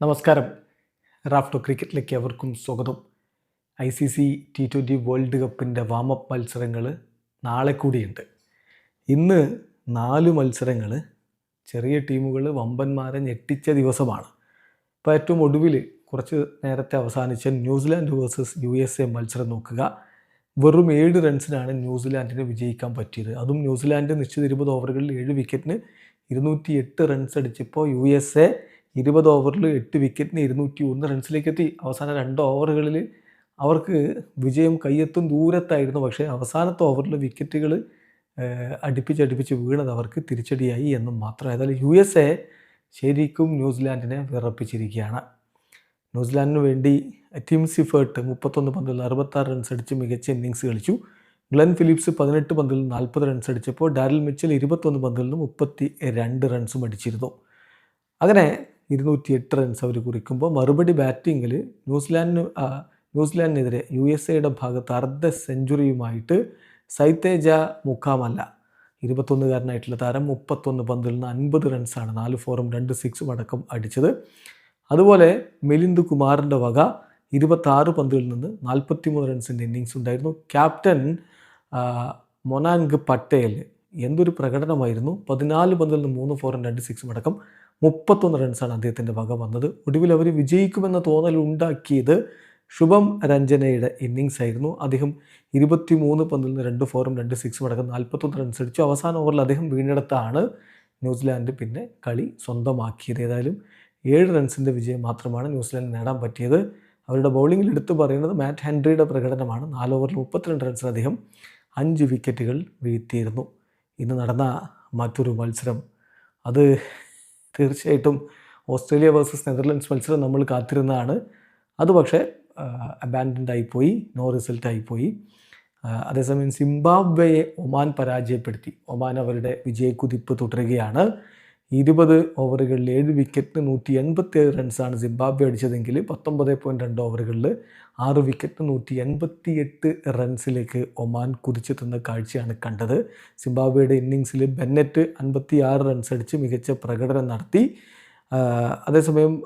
നമസ്കാരം. റാഫ്റ്റോ ക്രിക്കറ്റിലേക്ക് അവർക്കും സ്വാഗതം. I C C T twenty world കപ്പിന്റെ വാമപ്പ് മത്സരങ്ങൾ നാളെ കൂടിയുണ്ട്. ഇന്ന് നാല് മത്സരങ്ങൾ ചെറിയ ടീമുകൾ വമ്പന്മാരെ ഞെട്ടിച്ച ദിവസമാണ്. ഇപ്പോൾ ഏറ്റവും ഒടുവിൽ കുറച്ച് നേരത്തെ അവസാനിച്ച New Zealand versus U S A മത്സരം നോക്കുക. വെറും ഏഴ് റൺസിനാണ് ന്യൂസിലാൻഡിന് വിജയിക്കാൻ പറ്റിയത്. അതും ന്യൂസിലാൻഡ് നിശ്ചിത ഇരുപത് ഓവറുകളിൽ ഏഴ് വിക്കറ്റിന് ഇരുന്നൂറ്റി എട്ട് റൺസ് അടിച്ചപ്പോൾ യു എസ് എ ഇരുപത് ഓവറിൽ എട്ട് വിക്കറ്റിന് ഇരുന്നൂറ്റി ഒന്ന് റൺസിലേക്ക് എത്തി അവസാന രണ്ട് ഓവറുകളിൽ അവർക്ക് വിജയം കയ്യെത്തും ദൂരത്തായിരുന്നു. പക്ഷേ അവസാനത്തെ ഓവറിൽ വിക്കറ്റുകൾ അടുപ്പിച്ചടുപ്പിച്ച് വീണത് അവർക്ക് തിരിച്ചടിയായി എന്നും മാത്രം. ഏതായാലും യു എസ് എ ശരിക്കും ന്യൂസിലാൻഡിനെ വിറപ്പിച്ചിരിക്കുകയാണ്. ന്യൂസിലാൻഡിന് വേണ്ടി ടിം സിഫേർട്ട് മുപ്പത്തൊന്ന് പന്തിൽ അറുപത്താറ് റൺസ് അടിച്ച് മികച്ച ഇന്നിങ്സ് കളിച്ചു. ഗ്ലെൻ ഫിലിപ്സ് പതിനെട്ട് പന്തിൽ നാൽപ്പത് റൺസ് അടിച്ചപ്പോൾ ഡാരിൽ മിച്ചൽ ഇരുപത്തൊന്ന് പന്തിൽ നിന്ന് മുപ്പത്തി രണ്ട് റൺസും അടിച്ചിരുന്നു. അങ്ങനെ ഇരുന്നൂറ്റി എട്ട് റൺസ് അവർ കുറിക്കുമ്പോൾ മറുപടി ബാറ്റിങ്ങിൽ ന്യൂസിലാൻഡിന് ന്യൂസിലാൻഡിനെതിരെ യു എസ് എയുടെ ഭാഗത്ത് അർദ്ധ സെഞ്ചുറിയുമായിട്ട് സൈത്തേജ മുക്കാമല്ല ഇരുപത്തൊന്നുകാരനായിട്ടുള്ള താരം മുപ്പത്തൊന്ന് പന്തിൽ നിന്ന് അൻപത് റൺസാണ് നാല് ഫോറും രണ്ട് സിക്സും അടക്കം അടിച്ചത്. അതുപോലെ മിലിന്ദ് കുമാറിന്റെ വക ഇരുപത്താറ് പന്തിൽ നിന്ന് നാൽപ്പത്തിമൂന്ന് റൺസിന്റെ ഇന്നിങ്സ് ഉണ്ടായിരുന്നു. ക്യാപ്റ്റൻ മൊനാങ്ക് പട്ടേൽ എന്തൊരു പ്രകടനമായിരുന്നു. പതിനാല് പന്തിൽ നിന്ന് മൂന്ന് ഫോറും രണ്ട് സിക്സും അടക്കം മുപ്പത്തൊന്ന് റൺസാണ് അദ്ദേഹത്തിന്റെ വക വന്നത്. ഒടുവിൽ അവർ വിജയിക്കുമെന്ന തോന്നൽ ഉണ്ടാക്കിയത് ശുഭം രഞ്ജനയുടെ ഇന്നിങ്സ് ആയിരുന്നു. അദ്ദേഹം ഇരുപത്തി മൂന്ന് പന്തിൽ നിന്ന് രണ്ട് ഫോറും രണ്ട് സിക്സും അടക്കം നാൽപ്പത്തൊന്ന് റൺസ് അടിച്ചു. അവസാന ഓവറിൽ അദ്ദേഹം വീണ്ടെടുത്താണ് ന്യൂസിലാൻഡ് പിന്നെ കളി സ്വന്തമാക്കിയത്. ഏതായാലും ഏഴ് റൺസിന്റെ വിജയം മാത്രമാണ് ന്യൂസിലാൻഡ് നേടാൻ പറ്റിയത്. അവരുടെ ബൗളിങ്ങിൽ എടുത്തു പറയുന്നത് മാറ്റ് ഹെൻറിയുടെ പ്രകടനമാണ്. നാല് ഓവറിൽ മുപ്പത്തിരണ്ട് റൺസിന് അദ്ദേഹം അഞ്ച് വിക്കറ്റുകൾ വീഴ്ത്തിയിരുന്നു. ഇന്ന് നടന്ന മറ്റൊരു മത്സരം. അത് തീർച്ചയായിട്ടും ഓസ്ട്രേലിയ വേഴ്സസ് നെതർലൻഡ്സ് മത്സരം നമ്മൾ കാത്തിരുന്നതാണ്. അത് പക്ഷേ അബാൻഡൻഡ് ആയിപ്പോയി നോ റിസൾട്ട് ആയിപ്പോയി. അതേസമയം സിംബാബ്വെയെ ഒമാൻ പരാജയപ്പെടുത്തി. ഒമാൻ അവരുടെ വിജയക്കുതിപ്പ് തുടരുകയാണ്. ഇരുപത് ഓവറുകളിൽ ഏഴ് വിക്കറ്റിന് നൂറ്റി എൺപത്തി ഏഴ് റൺസാണ് സിംബാബ്വെ അടിച്ചതെങ്കിൽ പത്തൊമ്പത് പോയിന്റ് രണ്ട് ഓവറുകളിൽ ആറ് വിക്കറ്റിന് നൂറ്റി എൺപത്തി എട്ട് റൺസിലേക്ക് ഒമാൻ കുതിച്ചെത്തുന്ന കാഴ്ചയാണ് കണ്ടത്. സിംബാബ്വെയുടെ ഇന്നിങ്സിൽ ബെന്നറ്റ് അൻപത്തി ആറ് റൺസ് അടിച്ച് മികച്ച പ്രകടനം നടത്തി. അതേസമയം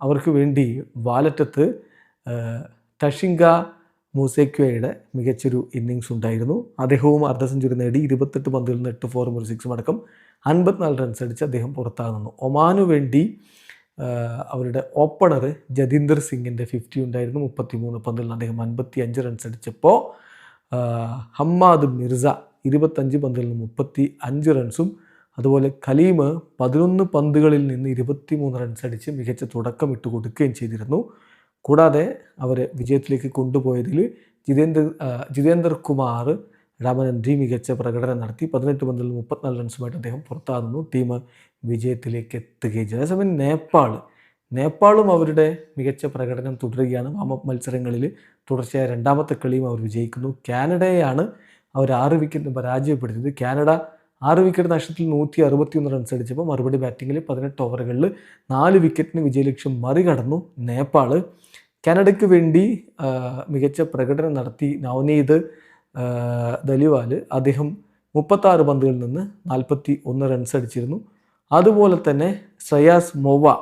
അവർക്ക് വേണ്ടി വാലറ്റത്ത് ടഷിങ്ക മൂസേക്വയുടെ മികച്ചൊരു ഇന്നിങ്സ് ഉണ്ടായിരുന്നു. അദ്ദേഹവും അർദ്ധ സെഞ്ചുറി നേടി ഇരുപത്തെട്ട് പന്തിൽ നിന്ന് എട്ട് ഫോറും ഒരു സിക്സും അടക്കം അൻപത്തിനാല് റൺസ് അടിച്ച് അദ്ദേഹം പുറത്താകുന്നു. ഒമാനു വേണ്ടി അവരുടെ ഓപ്പണർ ജതീന്ദർ സിംഗിന്റെ ഫിഫ്റ്റി ഉണ്ടായിരുന്നു. മുപ്പത്തി മൂന്ന് പന്തിൽ അദ്ദേഹം അൻപത്തി അഞ്ച് റൺസ് അടിച്ചപ്പോൾ ഹമ്മാദ് മിർസ ഇരുപത്തഞ്ച് പന്തിൽ നിന്ന് മുപ്പത്തി അഞ്ച് റൺസും അതുപോലെ കലീം പതിനൊന്ന് പന്തുകളിൽ നിന്ന് ഇരുപത്തി മൂന്ന് റൺസ് അടിച്ച് മികച്ച തുടക്കം ഇട്ട് കൊടുക്കുകയും ചെയ്തിരുന്നു. കൂടാതെ അവരെ വിജയത്തിലേക്ക് കൊണ്ടുപോയതിൽ ജിതേന്ദ്ര ജിതേന്ദർ കുമാർ രാമനന്ദ്രി മികച്ച പ്രകടനം നടത്തി പതിനെട്ട് പന്തിൽ മുപ്പത്തിനാല് റൺസുമായിട്ട് അദ്ദേഹം പുറത്താകുന്നു. ടീം വിജയത്തിലേക്ക് എത്തുകയും ചെയ്തു. അതേസമയം നേപ്പാൾ നേപ്പാളും അവരുടെ മികച്ച പ്രകടനം തുടരുകയാണ്. വാമപ്പ് മത്സരങ്ങളിൽ തുടർച്ചയായ രണ്ടാമത്തെ കളിയും അവർ വിജയിക്കുന്നു. കാനഡയെയാണ് അവർ ആറ് വിക്കറ്റിന് പരാജയപ്പെടുത്തിയത്. കാനഡ ആറ് വിക്കറ്റ് നഷ്ടത്തിൽ നൂറ്റി അറുപത്തിയൊന്ന് റൺസ് അടിച്ചപ്പോൾ മറുപടി ബാറ്റിങ്ങിൽ പതിനെട്ട് ഓവറുകളിൽ നാല് വിക്കറ്റിന് വിജയലക്ഷ്യം മറികടന്നു നേപ്പാൾ കാനഡയ്ക്ക് വേണ്ടി മികച്ച പ്രകടനം നടത്തി നവനീത് ദലിവാൽ അദ്ദേഹം മുപ്പത്താറ് പന്തുകളിൽ നിന്ന് നാൽപ്പത്തി ഒന്ന് റൺസ് അടിച്ചിരുന്നു. അതുപോലെ തന്നെ ശ്രേയാസ് മൊവ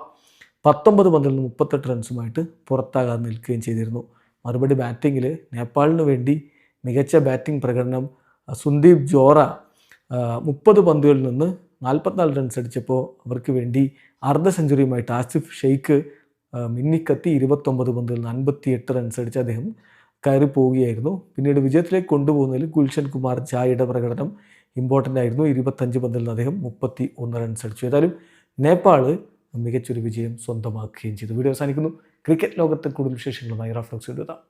പത്തൊമ്പത് പന്തിൽ നിന്ന് മുപ്പത്തെട്ട് റൺസുമായിട്ട് പുറത്താകാതെ നിൽക്കുകയും ചെയ്തിരുന്നു. മറുപടി ബാറ്റിങ്ങിൽ നേപ്പാളിന് വേണ്ടി മികച്ച ബാറ്റിംഗ് പ്രകടനം സുന്ദീപ് ജോറ മുപ്പത് പന്തുകളിൽ നിന്ന് നാൽപ്പത്തിനാല് റൺസ് അടിച്ചപ്പോൾ അവർക്ക് വേണ്ടി അർദ്ധ സെഞ്ചുറിയുമായിട്ട് ആസിഫ് ഷെയ്ഖ് മിന്നിക്കത്തി ഇരുപത്തൊമ്പത് പന്തുകളിൽ നിന്ന് അൻപത്തി എട്ട് റൺസ് അടിച്ച് അദ്ദേഹം കയറി പോവുകയായിരുന്നു. പിന്നീട് വിജയത്തിലേക്ക് കൊണ്ടുപോകുന്നതിൽ ഗുൽഷൻ കുമാർ ജായുടെ പ്രകടനം ഇമ്പോർട്ടന്റ് ആയിരുന്നു. ഇരുപത്തഞ്ച് പന്തിൽ നിന്ന് അദ്ദേഹം മുപ്പത്തി ഒന്ന് റൺസ് അടിച്ചു. ഏതായാലും നേപ്പാൾ മികച്ചൊരു വിജയം സ്വന്തമാക്കുകയും ചെയ്തു. വീഡിയോ അവസാനിക്കുന്നു. ക്രിക്കറ്റ് ലോകത്തെ കൂടുതൽ വിശേഷങ്ങളുമായി റഫ്ലക്സ് എഴുതാം